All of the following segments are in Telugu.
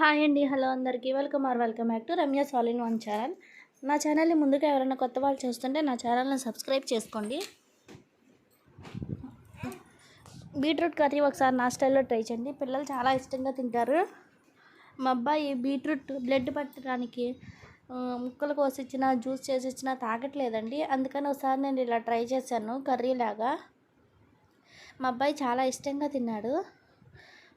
హాయ్ అండి హలో అందరికీ. Welcome or welcome back to Ramya Salin one channel. నా ఛానల్ని ముందుగా ఎవరైనా కొత్త వాళ్ళు చూస్తుంటే నా ఛానల్ని సబ్స్క్రైబ్ చేసుకోండి. బీట్రూట్ కర్రీ ఒకసారి నా స్టైల్లో ట్రై చేయండి. పిల్లలు చాలా ఇష్టంగా తింటారు. మా అబ్బాయి బీట్రూట్ బ్లడ్ పట్టడానికి ముక్కలు కోసిచ్చిన జ్యూస్ చేసి ఇచ్చిన తాగట్లేదండి. అందుకని ఒకసారి నేను ఇలా ట్రై చేశాను కర్రీ లాగా మా అబ్బాయి చాలా ఇష్టంగా తిన్నాడు.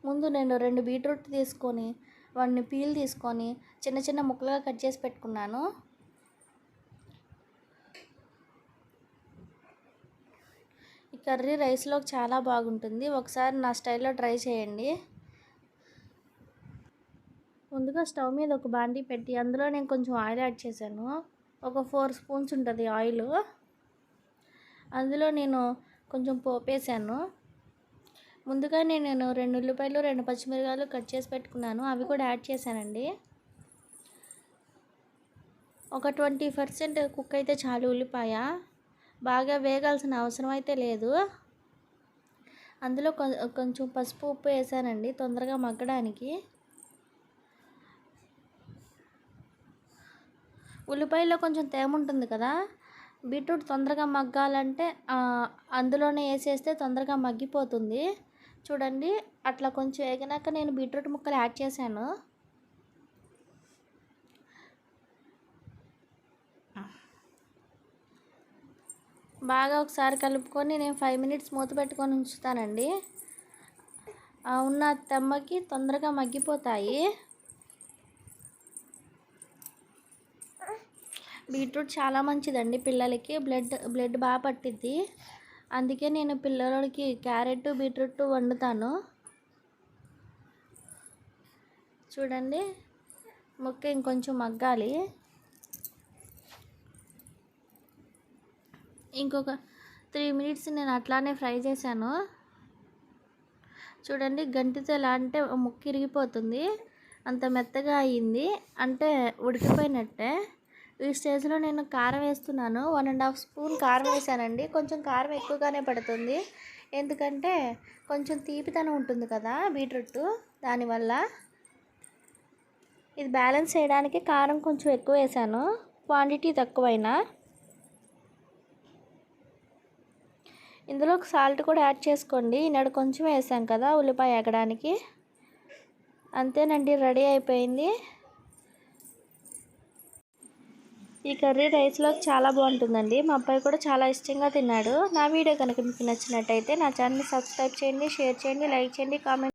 ముందు నేను రెండు బీట్రూట్ తీసుకొని వాటిని పీల్ తీసుకొని చిన్న చిన్న ముక్కలుగా కట్ చేసి పెట్టుకున్నాను. ఈ కర్రీ రైస్లోకి చాలా బాగుంటుంది. ఒకసారి నా స్టైల్లో ట్రై చేయండి. ముందుగా స్టవ్ మీద ఒక బాండీ పెట్టి అందులో నేను కొంచెం ఆయిల్ యాడ్ చేశాను. ఒక ఫోర్ స్పూన్స్ ఉంటుంది ఆయిల్. అందులో నేను కొంచెం పోపేశాను. ముందుగా నేను రెండు ఉల్లిపాయలు రెండు పచ్చిమిరకాయలు కట్ చేసి పెట్టుకున్నాను. అవి కూడా యాడ్ చేశానండి. ఒక ట్వంటీ పర్సెంట్ కుక్ అయితే చాలు ఉల్లిపాయ. బాగా వేగాల్సిన అవసరం అయితే లేదు. అందులో కొ- కొంచెం పసుపు ఉప్పు వేసానండి తొందరగా మగ్గడానికి. ఉల్లిపాయలో కొంచెం తేమ ఉంటుంది కదా బీట్రూట్ తొందరగా మగ్గాలంటే అందులోనే వేసేస్తే తొందరగా మగ్గిపోతుంది. చూడండి అట్లా కొంచెం వేగినాక నేను బీట్రూట్ ముక్కలు యాడ్ చేశాను. బాగా ఒకసారి కలుపుకొని నేను ఫైవ్ మినిట్స్ మూత పెట్టుకొని ఉంచుతానండి. ఉన్న తెమ్మకి తొందరగా మగ్గిపోతాయి. బీట్రూట్ చాలా మంచిదండి పిల్లలకి. బ్లడ్ బ్లడ్ బాగా పట్టిద్ది. అందుకే నేను పిల్లలకి క్యారెట్ బీట్రూట్ వండుతాను. చూడండి ముక్క ఇంకొంచెం మగ్గాలి. ఇంకొక త్రీ మినిట్స్ నేను అట్లానే ఫ్రై చేశాను. చూడండి గంటితో ఎలా అంటే ముక్క ఇరిగిపోతుంది. అంత మెత్తగా అయ్యింది అంటే ఉడికిపోయినట్టే. ఈ స్టేజ్లో నేను కారం వేస్తున్నాను. వన్ అండ్ హాఫ్ స్పూన్ కారం వేసానండి. కొంచెం కారం ఎక్కువగానే పడుతుంది. ఎందుకంటే కొంచెం తీపితనం ఉంటుంది కదా బీట్రూట్ దానివల్ల. ఇది బ్యాలెన్స్ చేయడానికి కారం కొంచెం ఎక్కువ వేసాను. క్వాంటిటీ తక్కువైనా. ఇందులో సాల్ట్ కూడా యాడ్ చేసుకోండి. ఈనాడు కొంచెం వేసాం కదా ఉల్లిపాయ ఎగడానికి. అంతేనండి రెడీ అయిపోయింది. ఈ కర్రీ రైస్లో చాలా బాగుంటుందండి. మా అబ్బాయి కూడా చాలా ఇష్టంగా తిన్నాడు. నా వీడియో కనుక మీకు నచ్చినట్టయితే నా ఛానల్ని సబ్స్క్రైబ్ చేయండి షేర్ చేయండి లైక్ చేయండి కామెంట్